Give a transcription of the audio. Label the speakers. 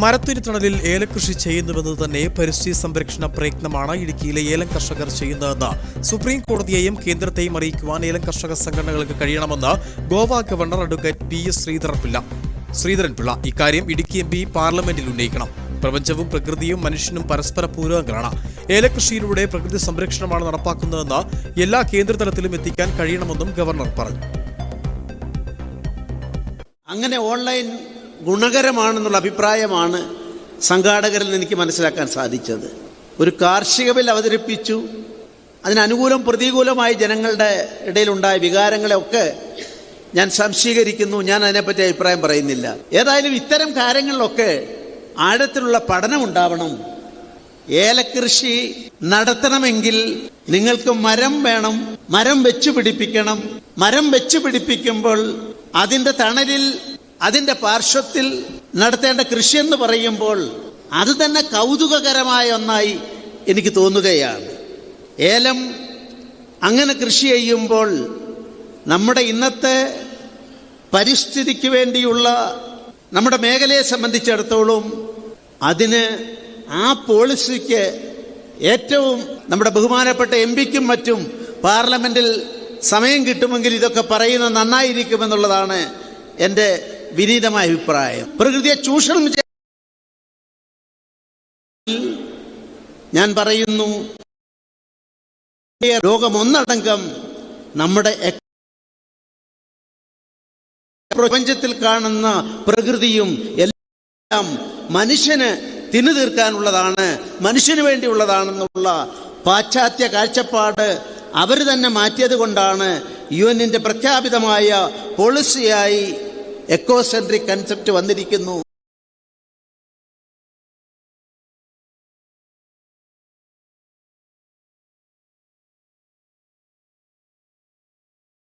Speaker 1: മരത്തിരിത്തണലിൽ ഏലകൃഷി ചെയ്യുന്നുവെന്നത് തന്നെ പരിസ്ഥിതി സംരക്ഷണ പ്രയത്നമാണ് ഇടുക്കിയിലെ ഏലം കർഷകർ ചെയ്യുന്നതെന്ന് സുപ്രീം കോടതിയെയും കേന്ദ്രത്തെയും അറിയിക്കുവാൻ ഏലം കർഷക സംഘടനകൾക്ക് കഴിയണമെന്ന് Goa governor advocate P S Sreedharan Pillai. Sreedharan Pillai ഇക്കാര്യം ഇടുക്കി എം പി പാർലമെന്റിൽ ഉന്നയിക്കണം. പ്രപഞ്ചവും പ്രകൃതിയും മനുഷ്യനും പരസ്പര പൂരകങ്ങളാണ്. ഏലകൃഷിയിലൂടെ പ്രകൃതി സംരക്ഷണമാണ് നടപ്പാക്കുന്നതെന്ന് എല്ലാ കേന്ദ്രതലത്തിലും എത്തിക്കാൻ കഴിയണമെന്നും ഗവർണർ പറഞ്ഞു.
Speaker 2: അങ്ങനെ ഓൺലൈൻ ഗുണകരമാണെന്നുള്ള അഭിപ്രായമാണ് സംഘാടകരിൽ നിന്ന് എനിക്ക് മനസ്സിലാക്കാൻ സാധിച്ചത്. ഒരു കാർഷിക ബിൽ അവതരിപ്പിച്ചു അതിനനുകൂലം പ്രതികൂലമായി ജനങ്ങളുടെ ഇടയിലുണ്ടായ വികാരങ്ങളെയൊക്കെ ഞാൻ സംശീകരിക്കുന്നു. ഞാൻ അതിനെപ്പറ്റി അഭിപ്രായം പറയുന്നില്ല. ഏതായാലും ഇത്തരം കാര്യങ്ങളിലൊക്കെ ആഴത്തിലുള്ള പഠനം ഉണ്ടാവണം. ഏലകൃഷി നടത്തണമെങ്കിൽ നിങ്ങൾക്ക് മരം വേണം. മരം വെച്ചു പിടിപ്പിക്കണം. മരം വെച്ചു പിടിപ്പിക്കുമ്പോൾ അതിന്റെ തണലിൽ അതിന്റെ പാർശ്വത്തിൽ നടത്തേണ്ട കൃഷി എന്ന് പറയുമ്പോൾ അത് തന്നെ കൗതുകകരമായ ഒന്നായി എനിക്ക് തോന്നുകയാണ്. ഏലം അങ്ങനെ കൃഷി ചെയ്യുമ്പോൾ നമ്മുടെ ഇന്നത്തെ പരിസ്ഥിതിക്ക് വേണ്ടിയുള്ള നമ്മുടെ മേഖലയെ സംബന്ധിച്ചിടത്തോളം അതിന് ആ പോളിസിക്ക് ഏറ്റവും നമ്മുടെ ബഹുമാനപ്പെട്ട എം പിക്കും മറ്റും പാർലമെന്റിൽ സമയം കിട്ടുമെങ്കിൽ ഇതൊക്കെ പറയുന്നത് നന്നായിരിക്കുമെന്നുള്ളതാണ് എന്റെ വിനീതമായ അഭിപ്രായം. പ്രകൃതിയെ ചൂഷണം ഞാൻ പറയുന്നു ലോകമൊന്നടങ്കം നമ്മുടെ പ്രപഞ്ചത്തിൽ കാണുന്ന പ്രകൃതിയും എല്ലാം മനുഷ്യന് തിന്നു തീർക്കാനുള്ളതാണ് മനുഷ്യന് വേണ്ടിയുള്ളതാണെന്നുള്ള പാശ്ചാത്യ കാഴ്ചപ്പാട് അവർ തന്നെ മാറ്റിയത് കൊണ്ടാണ് യു എന്നിന്റെ പ്രഖ്യാപിതമായ പോളിസിയായി എക്കോസെൻട്രിക് കൺസെപ്റ്റ് വന്നിരിക്കുന്നു.